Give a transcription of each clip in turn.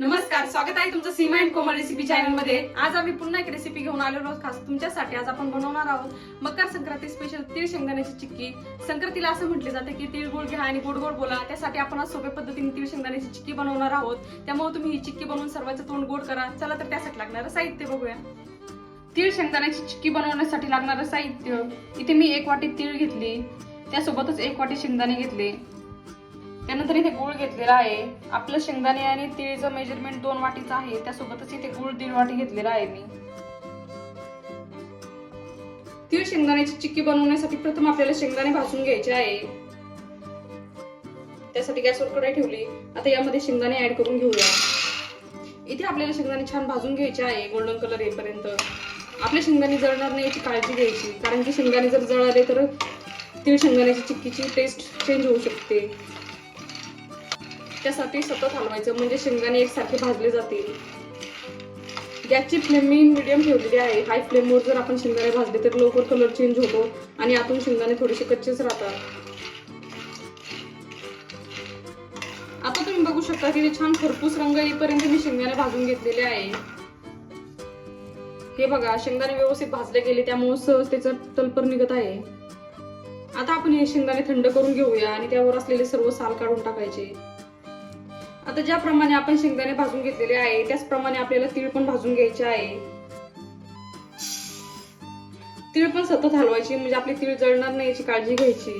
नमस्कार स्वागत आहे तुमचं सीमा अँड कोमल रेसिपी चॅनलमध्ये. आज आम्ही पुन्हा एक रेसिपी घेऊन आलेलो आहोत. खास तुमच्यासाठी आज आपण बनवणार आहोत मकर संक्रांती स्पेशल तीळ शेंगदाण्याची चिक्की. संक्रांतीला असं म्हटले जाते की तीळ गुळ घ्या आणि गोड गोड बोला. त्यासाठी आपण आज सोप्या पद्धतीने तीळ शेंगदाण्याची चिक्की बनवणार आहोत. त्यामुळे तुम्ही ही चिक्की बनवून सर्वांचं तोंड गोड करा. चला तर त्यासाठी लागणारं साहित्य बघूया. तीळ शेंगदाण्याची चिक्की बनवण्यासाठी लागणारं साहित्य. इथे मी एक वाटी तीळ घेतली. त्यासोबतच एक वाटी शेंगदाणे घेतले. त्यानंतर इथे गुळ घेतलेला आहे. आपलं शेंगदाणे आणि तिळचं मेजरमेंट दोन वाटीचं आहे. त्यासोबतच इथे गुळ दीड वाटी घेतलेला आहे मी. तीळ शेंगदाण्याची चिक्की बनवण्यासाठी प्रथम आपल्याला शेंगदाणे भाजून घ्यायचे आहे. त्यासाठी गॅसवर कढाई ठेवली. आता यामध्ये शेंगदाणे ऍड करून घेऊया. इथे आपल्याला शेंगदाणे छान भाजून घ्यायचे आहे. गोल्डन कलर येईपर्यंत. आपले शेंगदाणे जळणार नाही याची काळजी घ्यायची. कारण की शेंगदाणे जर जळाले तर तीळ शेंगदाण्याची चिक्कीची टेस्ट चेंज होऊ शकते. त्यासाठी सतत हलवायचं. म्हणजे शेंगदाणे एकसारखे भाजले जातील. गॅसची फ्लेम मी मिडियम ठेवलेली आहे. हाय फ्लेमवर जर आपण शेंगदाणे भाजले तर लवकर कलर चेंज होतो आणि आतून शेंगदाणे थोडेसे कच्चेच राहतात. आता तुम्ही बघू शकता की छान खरपूस रंग येईपर्यंत मी शेंगदाणे भाजून घेतलेले आहे. हे बघा शेंगदाणे व्यवस्थित भाजले गेले त्यामुळे सहज त्याचं तलपर निघत आहे. आता आपण हे शेंगदाणे थंड करून घेऊया आणि त्यावर असलेले सर्व साल काढून टाकायचे. आता ज्याप्रमाणे आपण शेंगदाणे भाजून घेतलेले आहे त्याचप्रमाणे आपल्याला तीळ पण भाजून घ्यायचे आहे. तीळ पण सतत हलवायची म्हणजे आपली तीळ जळणार नाही याची काळजी घ्यायची.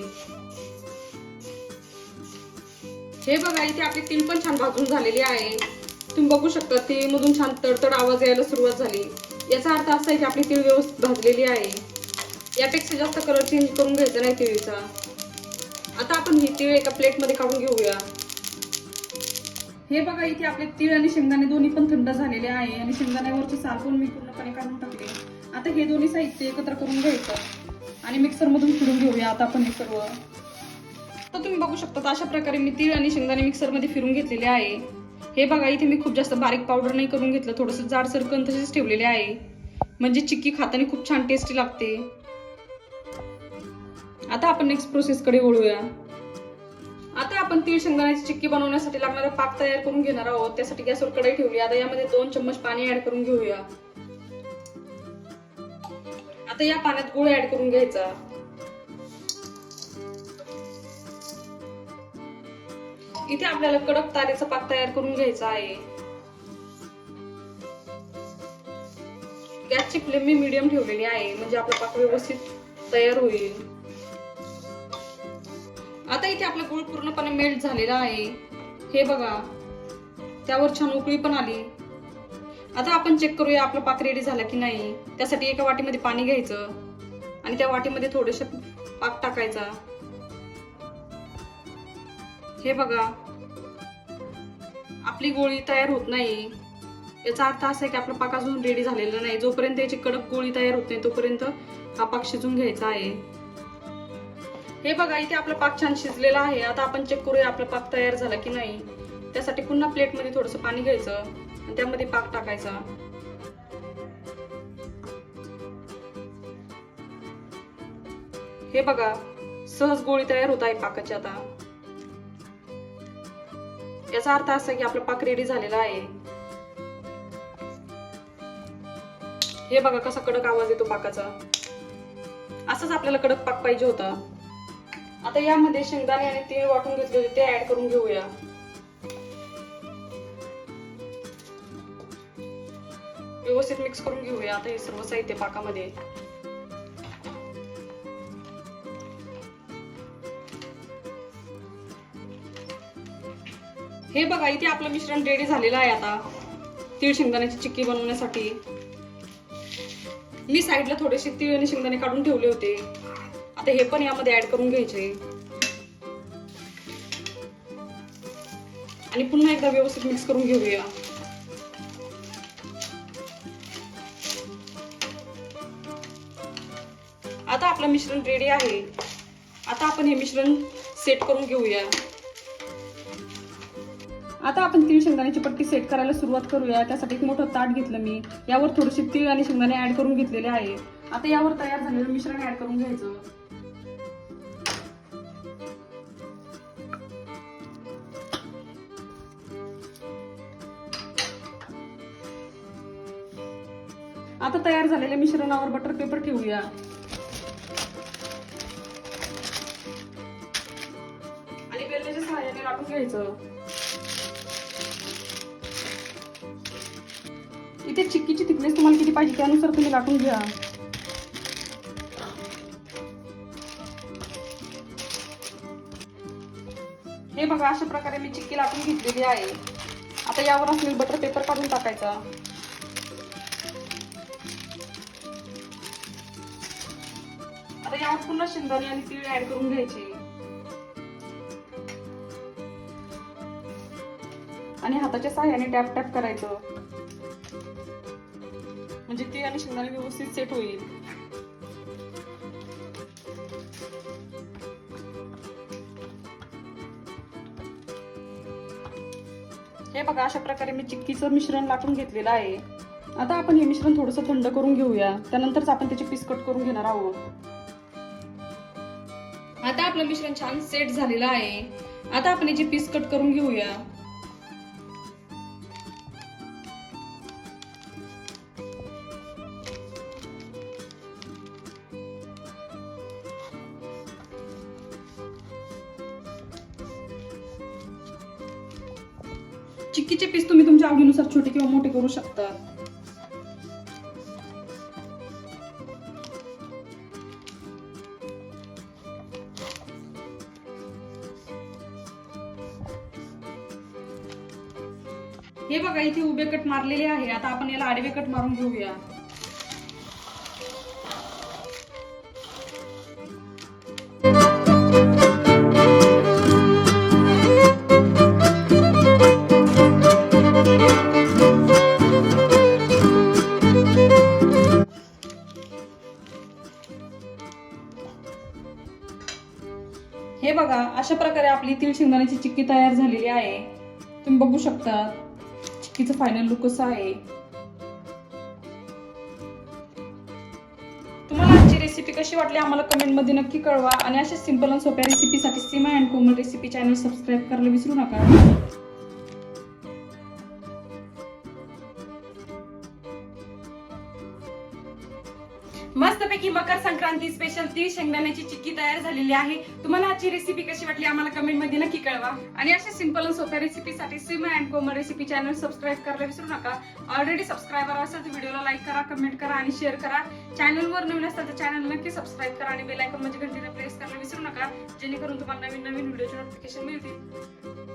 हे बघा इथे आपली तीळ पण छान भाजून झालेली आहे. तुम्ही बघू शकता तीळ मधून छान तडतड आवाज यायला सुरुवात झाली. याचा अर्थ असा आहे की आपली तीळ व्यवस्थित भाजलेली आहे. यापेक्षा जास्त कलर चेंज करून घ्यायचा नाही तिळीचा. आता आपण ही तीळ एका प्लेटमध्ये काढून घेऊया. हे बघा इथे आपले तीळ आणि शेंगदाणे दोन्ही पण थंड झालेले आहे आणि शेंगदाण्यावरची साल पण मी पूर्णपणे काढून टाकले आता हे दोन्ही साहित्य एकत्र करून घ्यायचं आणि मिक्सरमधून फिरून घेऊया आता आपण हे सर्व. तर तुम्ही बघू शकता अशा प्रकारे मी तीळ आणि शेंगदाणे मिक्सरमध्ये फिरून घेतलेले आहे. हे बघा इथे मी खूप जास्त बारीक पावडर नाही करून घेतलं थोडंसं जाडसर कण तसेच ठेवलेले आहे. म्हणजे चिक्की खाताना खूप छान टेस्टी लागते. आता आपण नेक्स्ट प्रोसेसकडे वळूया. आपण तीळ शेंगदाण्याची चिक्की बनवण्यासाठी लागणारा पाक तयार करून घेणार आहोत. त्यासाठी गॅसवर कढई ठेवली आता यामध्ये दोन चम्मच पाणी ऍड करून घेऊया. आता या पाण्यात गुळ ऍड करून घ्यायचा. इथे आपल्याला कडक तारेचा पाक तयार करून घ्यायचा आहे. गॅसची फ्लेम मी मीडियम ठेवलेली आहे. म्हणजे आपला पाक व्यवस्थित तयार होईल. आता इथे आपला गुळ पूर्णपणे मेल्ट झालेला आहे. हे बघा. त्यावर छान उकळी पण आली. आता आपण चेक करूया आपला पाक रेडी झाला की नाही. त्यासाठी एका वाटीमध्ये पाणी घ्यायचं आणि त्या वाटीमध्ये थोडेसे पाक टाकायचा. हे बघा. आपली गोळी तयार होत नाही. याचा अर्थ असा आहे की आपला पाक अजून रेडी झालेला नाही. जोपर्यंत याची कडक गोळी तयार होत नाही तोपर्यंत हा पाक शिजून घ्यायचा आहे. हे बघा इथे आपलं पाक छान शिजलेलं आहे. आता आपण चेक करूया आपलं पाक तयार झाला की नाही. त्यासाठी पुन्हा प्लेटमध्ये थोडंसं पाणी घ्यायचं आणि त्यामध्ये पाक टाकायचा. हे बघा सहज गोळी तयार होत आहे पाकाची आता. याचा अर्थ असा की आपला पाक रेडी झालेला आहे. हे बघा कसा कडक आवाज येतो पाकाचा. असंच आपल्याला कडक पाक पाहिजे होता. आता यामध्ये शेंगदाणे आणि तीळ वाटून घेतले होते ते ऍड करून घेऊया. व्यवस्थित मिक्स करून घेऊया आता हे सर्व साहित्य पाकामध्ये. हे बघा इथे आपलं मिश्रण रेडी झालेलं आहे आता. तीळ शेंगदाण्याची चिक्की बनवण्यासाठी. मी साईडला थोडेसे तीळ आणि शेंगदाणे काढून ठेवले होते. आता हे पण यामध्ये ऍड करून घ्यायचे. आणि पुन्हा एकदा व्यवस्थित मिक्स करून घेऊया. आता आपलं मिश्रण रेडी आहे. आता आपण हे मिश्रण सेट करून घेऊया. आता आपण तीळ शेंगदाण्याची पट्टी सेट करायला सुरुवात करूया. त्यासाठी एक मोठं ताट घेतलं मी. यावर थोडीशी तीळ आणि शेंगदाणे ऍड करून घेतलेले आहे. आता यावर तयार झालेलं मिश्रण ऍड करून घ्यायचं. आता तयार झालेल्या मिश्रणावर बटर पेपर ठेवूया. आणि बेलण्याच्या सहाय्याने लाटून घ्यायचं. इथे चिक्कीची थिकनेस तुम्हाला किती पाहिजे त्यानुसार तुम्ही लाटून घ्या. हे बघा अशा प्रकारे मी चिक्की लाटून घेतलेली आहे. आता यावर असलेला बटर पेपर काढून टाकायचा. म्हणजे आता यावर पुन्हा शेंगदाणे आणि तीळ ऍड करून घ्यायचे. आणि हाताच्या सहाय्याने टॅप टॅप करायचं. म्हणजे ती आणि शेंगदाणे व्यवस्थित सेट होईल. हे बघा अशा प्रकारे मी चिक्कीचं मिश्रण लाटून घेतलेलं आहे. आता आपण हे मिश्रण थोडंसं थंड करून घेऊया. त्यानंतरच आपण त्याचे पीस कट करून घेणार आहोत. आता आपलं मिश्रण छान सेट झालेलं आहे. आता आपण याचे पीस कट करून घेऊया. चिक्कीचे पीस तुम्ही तुमच्या आवडीनुसार छोटे किंवा मोठे करू शकता हे बघा इथे उभे कट मारलेले आहे. आता आपण याला आडवे कट मारून घेऊया. हे बघा अशा प्रकारे आपली तीळ शेंगदाण्याची चिक्की तयार झालेली आहे. तुम्ही बघू शकता. तिचं फायनल लुक कसं आहे. तुम्हाला आजची रेसिपी कशी वाटली आम्हाला कमेंटमध्ये नक्की कळवा. आणि अशा सिंपल आणि सोप्या रेसिपीसाठी Seema and Komal recipe channel subscribe करायला विसरू नका. मस्तपैकी मकर संक्रांती स्पेशल ती शेंगदाण्याची चिक्की तयार झालेली आहे. तुम्हाला आजची रेसिपी कशी वाटली आम्हाला कमेंटमध्ये नक्की कळवा. आणि अशा सिंपल आणि सोप्या रेसिपीसाठी swim and Komal recipe channel subscribe करायला विसरू नका. ऑलरेडी सबस्क्रायबर असाल तर व्हिडिओला लाईक करा कमेंट करा आणि शेअर करा. चॅनलवर नवीन असतात तर चॅनल नक्की सबस्क्राईब करा आणि बेल आयकॉन म्हणजे घंटीला प्रेस करायला विसरू नका. जेणेकरून तुम्हाला नवीन नवीन व्हिडिओचे नोटिफिकेशन मिळतील.